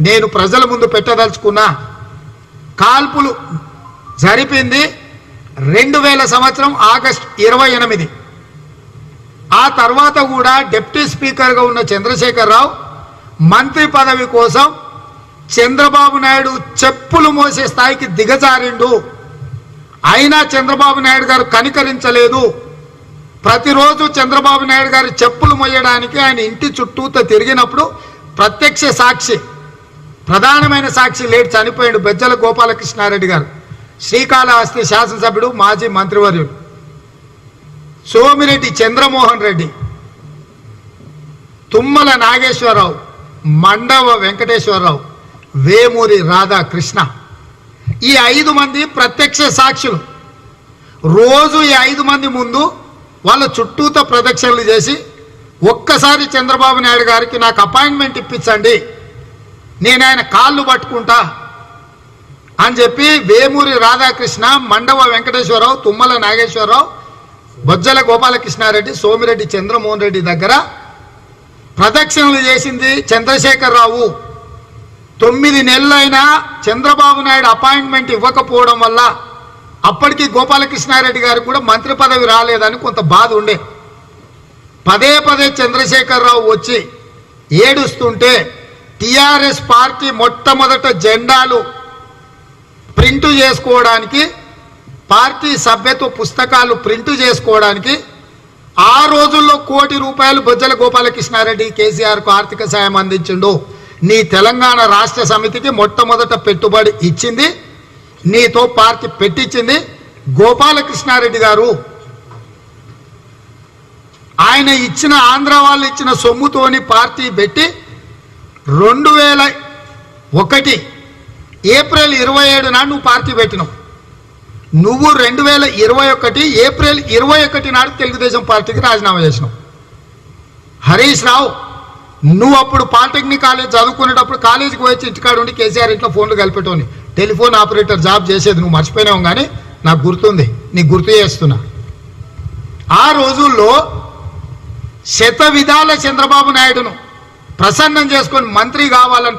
నేను ప్రజల ముందు పెట్టదలుచుకున్నా కాల్పులు జరిపింది రెండు వేల సంవత్సరం ఆగస్ట్ ఇరవై ఎనిమిది. ఆ తర్వాత కూడా డిప్యూటీ స్పీకర్గా ఉన్న చంద్రశేఖరరావు మంత్రి పదవి కోసం చంద్రబాబు నాయుడు చెప్పులు మోసే స్థాయికి దిగజారిండు. అయినా చంద్రబాబు నాయుడు గారు కనికరించలేదు. ప్రతిరోజు చంద్రబాబు నాయుడు గారు చెప్పులు మోయడానికి ఆయన ఇంటి చుట్టూతో తిరిగినప్పుడు ప్రత్యక్ష సాక్షి ప్రధానమైన సాక్షి లేట్ చనిపోయాడు బెజ్జల గోపాలకృష్ణారెడ్డి గారు. శ్రీకాళహస్తి శాసనసభ్యుడు మాజీ మంత్రివర్యుడు. సోమిరెడ్డి చంద్రమోహన్ రెడ్డి. తుమ్మల నాగేశ్వరరావు మండవ వెంకటేశ్వరరావు వేమూరి రాధాకృష్ణ. ఈ ఐదు మంది ప్రత్యక్ష సాక్షులు. రోజు ఈ ఐదు మంది ముందు వాళ్ళ చుట్టూతో ప్రదక్షిణలు చేసి ఒక్కసారి చంద్రబాబు నాయుడు గారికి నాకు అపాయింట్మెంట్ ఇప్పించండి. నేను ఆయన కాళ్ళు పట్టుకుంటా అని చెప్పి వేమూరి రాధాకృష్ణ మండవ వెంకటేశ్వరరావు తుమ్మల నాగేశ్వరరావు బొజ్జల గోపాలకృష్ణారెడ్డి సోమిరెడ్డి చంద్రమోహన్ రెడ్డి దగ్గర ప్రదక్షిణలు చేసింది చంద్రశేఖరరావు. తొమ్మిది నెలలైనా చంద్రబాబు నాయుడు అపాయింట్మెంట్ ఇవ్వకపోవడం వల్ల అప్పటికి గోపాలకృష్ణారెడ్డి గారికి కూడా మంత్రి పదవి రాలేదని కొంత బాధ ఉండే. పదే పదే చంద్రశేఖరరావు వచ్చి ఏడుస్తుంటే టిఆర్ఎస్ పార్టీ మొట్టమొదట జెండాలు ప్రింటు చేసుకోవడానికి పార్టీ సభ్యత్వ పుస్తకాలు ప్రింటు చేసుకోవడానికి ఆ రోజుల్లో కోటి రూపాయలు బొజ్జల గోపాలకృష్ణారెడ్డి కేసీఆర్కు ఆర్థిక సాయం అందించిండు. నీ తెలంగాణ రాష్ట్ర సమితికి మొట్టమొదట పెట్టుబడి ఇచ్చింది నీతో పార్టీ పెట్టించింది గోపాలకృష్ణారెడ్డి గారు. ఆయన ఇచ్చిన ఆంధ్ర వాళ్ళు ఇచ్చిన సొమ్ముతోని పార్టీ పెట్టి రెండు వేల ఒకటి ఏప్రిల్ ఇరవై ఏడు నాడు నువ్వు పార్టీ పెట్టినావు. నువ్వు రెండు వేల ఇరవై ఒకటి ఏప్రిల్ ఇరవై ఒకటి నాడు తెలుగుదేశం పార్టీకి రాజీనామా చేసినావు. హరీష్ రావు నువ్వు అప్పుడు పాలిటెక్నిక్ కాలేజ్ చదువుకునేటప్పుడు కాలేజీకి వచ్చి ఇంటికాడ ఉండి కేసీఆర్ ఇంట్లో ఫోన్లు కలిపేటోని టెలిఫోన్ ఆపరేటర్ జాబ్ చేసేది నువ్వు మర్చిపోయినావు కానీ నాకు గుర్తుంది నీకు గుర్తు చేస్తున్నా. ఆ రోజుల్లో శత విధాల చంద్రబాబు నాయుడును ప్రసన్నం చేసుకొని మంత్రి కావాలని